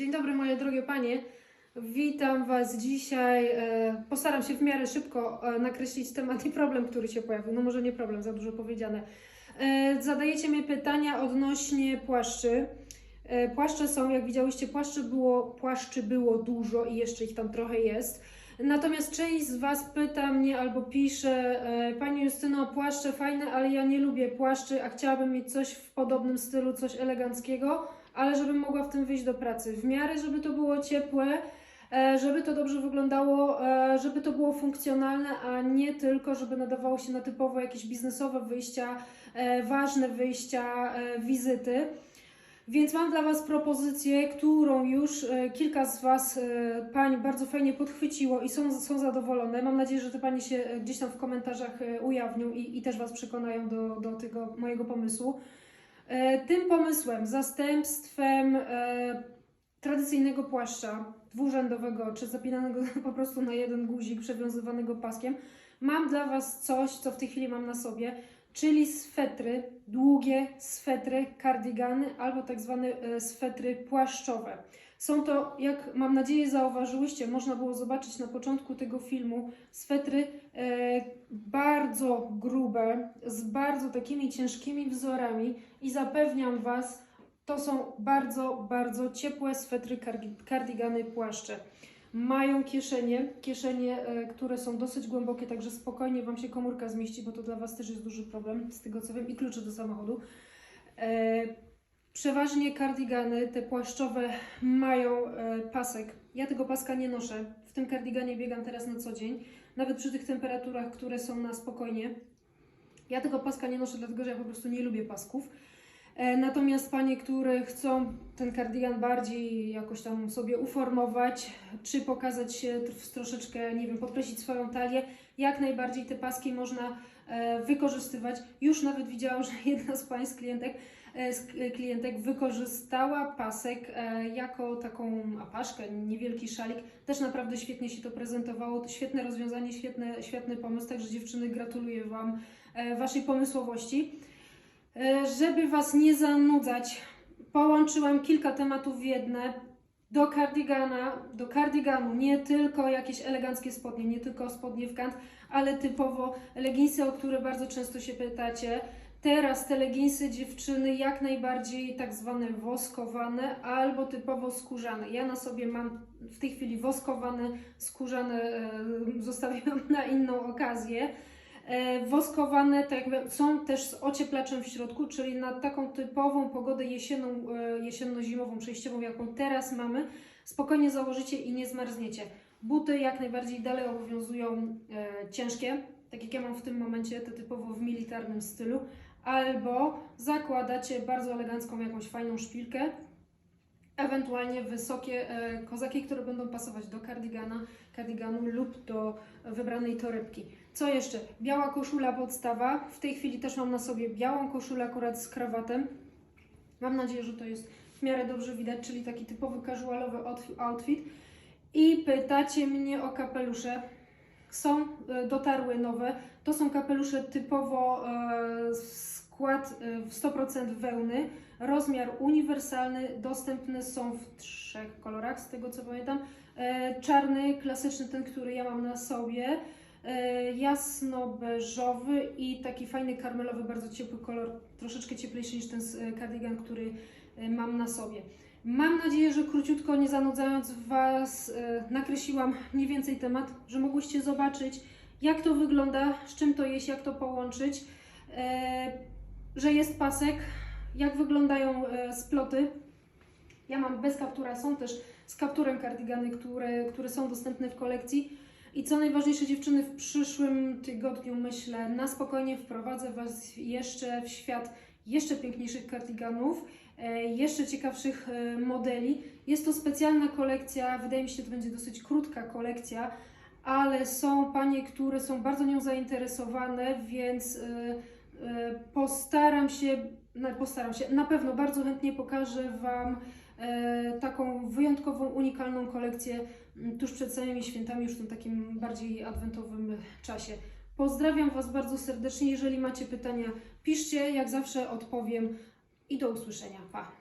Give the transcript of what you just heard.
Dzień dobry moje drogie panie. Witam Was dzisiaj. E, Postaram się w miarę szybko e, nakreślić temat i problem, który się pojawił. No może nie problem, za dużo powiedziane. E, Zadajecie mi pytania odnośnie płaszczy. Płaszcze są, jak widziałyście, płaszczy było, płaszczy było dużo i jeszcze ich tam trochę jest. Natomiast część z Was pyta mnie albo pisze, Pani Justyno, płaszcze fajne, ale ja nie lubię płaszczy, a chciałabym mieć coś w podobnym stylu, coś eleganckiego, ale żebym mogła w tym wyjść do pracy. W miarę, żeby to było ciepłe, e, żeby to dobrze wyglądało, e, żeby to było funkcjonalne, a nie tylko, żeby nadawało się na typowo jakieś biznesowe wyjścia, e, ważne wyjścia, wizyty. Więc mam dla Was propozycję, którą już kilka z Was, pań, bardzo fajnie podchwyciło i są, są zadowolone. Mam nadzieję, że te Panie się gdzieś tam w komentarzach ujawnią i, i też Was przekonają do, do tego mojego pomysłu. E, Tym pomysłem, zastępstwem e, tradycyjnego płaszcza dwurzędowego, czy zapinanego po prostu na jeden guzik, przewiązywanego paskiem, mam dla Was coś, co w tej chwili mam na sobie, czyli swetry, długie swetry, kardigany albo tak zwane e, swetry płaszczowe. Są to, jak mam nadzieję zauważyłyście, można było zobaczyć na początku tego filmu, swetry e, bardzo grube, z bardzo takimi ciężkimi wzorami i zapewniam Was, to są bardzo, bardzo ciepłe swetry, kardi- kardigany, płaszcze. Mają kieszenie, kieszenie, e, które są dosyć głębokie, także spokojnie Wam się komórka zmieści, bo to dla Was też jest duży problem, z tego co wiem, i klucze do samochodu. E, Przeważnie kardigany, te płaszczowe, mają e, pasek. Ja tego paska nie noszę. W tym kardiganie biegam teraz na co dzień, nawet przy tych temperaturach, które są na spokojnie. Ja tego paska nie noszę, dlatego że ja po prostu nie lubię pasków. E, Natomiast panie, które chcą ten kardigan bardziej jakoś tam sobie uformować, czy pokazać się tr- troszeczkę, nie wiem, podkreślić swoją talię, jak najbardziej te paski można e, wykorzystywać. Już nawet widziałam, że jedna z pań z klientek, e, z klientek wykorzystała pasek jako taką apaszkę, niewielki szalik. Też naprawdę świetnie się to prezentowało. To świetne rozwiązanie, świetny pomysł. Także dziewczyny, gratuluję Wam Waszej pomysłowości. E, Żeby Was nie zanudzać, połączyłam kilka tematów w jedne. Do kardigana, do kardiganu nie tylko jakieś eleganckie spodnie, nie tylko spodnie w kant, ale typowo leginsy, o które bardzo często się pytacie. Teraz te leginsy dziewczyny jak najbardziej tak zwane woskowane albo typowo skórzane. Ja na sobie mam w tej chwili woskowane, skórzane, e, zostawiłam na inną okazję. E, Woskowane tak jakby, są też z ocieplaczem w środku, czyli na taką typową pogodę jesienną, e, jesienno-zimową, przejściową, jaką teraz mamy, spokojnie założycie i nie zmarzniecie. Buty jak najbardziej dalej obowiązują e, ciężkie, tak jak ja mam w tym momencie, te typowo w militarnym stylu, albo zakładacie bardzo elegancką jakąś fajną szpilkę, ewentualnie wysokie e, kozaki, które będą pasować do kardigana, kardiganu lub do wybranej torebki. Co jeszcze? Biała koszula podstawa. W tej chwili też mam na sobie białą koszulę akurat z krawatem. Mam nadzieję, że to jest w miarę dobrze widać, czyli taki typowy casualowy outf- outfit. I pytacie mnie o kapelusze. Są, e, dotarły nowe. To są kapelusze typowo e, skład e, w 100% wełny. Rozmiar uniwersalny, dostępne są w trzech kolorach, z tego co pamiętam. E, czarny, klasyczny, ten, który ja mam na sobie, e, jasno-beżowy i taki fajny karmelowy, bardzo ciepły kolor, troszeczkę cieplejszy niż ten kardigan, który e, mam na sobie. Mam nadzieję, że króciutko, nie zanudzając Was, nakreśliłam mniej więcej temat, że mogłyście zobaczyć, jak to wygląda, z czym to jest, jak to połączyć, że jest pasek, jak wyglądają e, sploty. Ja mam bez kaptura, są też z kapturem kardigany, które, które są dostępne w kolekcji. I co najważniejsze, dziewczyny, w przyszłym tygodniu myślę, na spokojnie wprowadzę Was jeszcze w świat jeszcze piękniejszych kardiganów, e, jeszcze ciekawszych e, modeli. Jest to specjalna kolekcja, wydaje mi się, to będzie dosyć krótka kolekcja, ale są panie, które są bardzo nią zainteresowane, więc postaram się, na, postaram się, na pewno bardzo chętnie pokażę Wam e, taką wyjątkową, unikalną kolekcję tuż przed samymi świętami, już w tym takim bardziej adwentowym czasie. Pozdrawiam Was bardzo serdecznie. Jeżeli macie pytania, piszcie, jak zawsze odpowiem i do usłyszenia. Pa!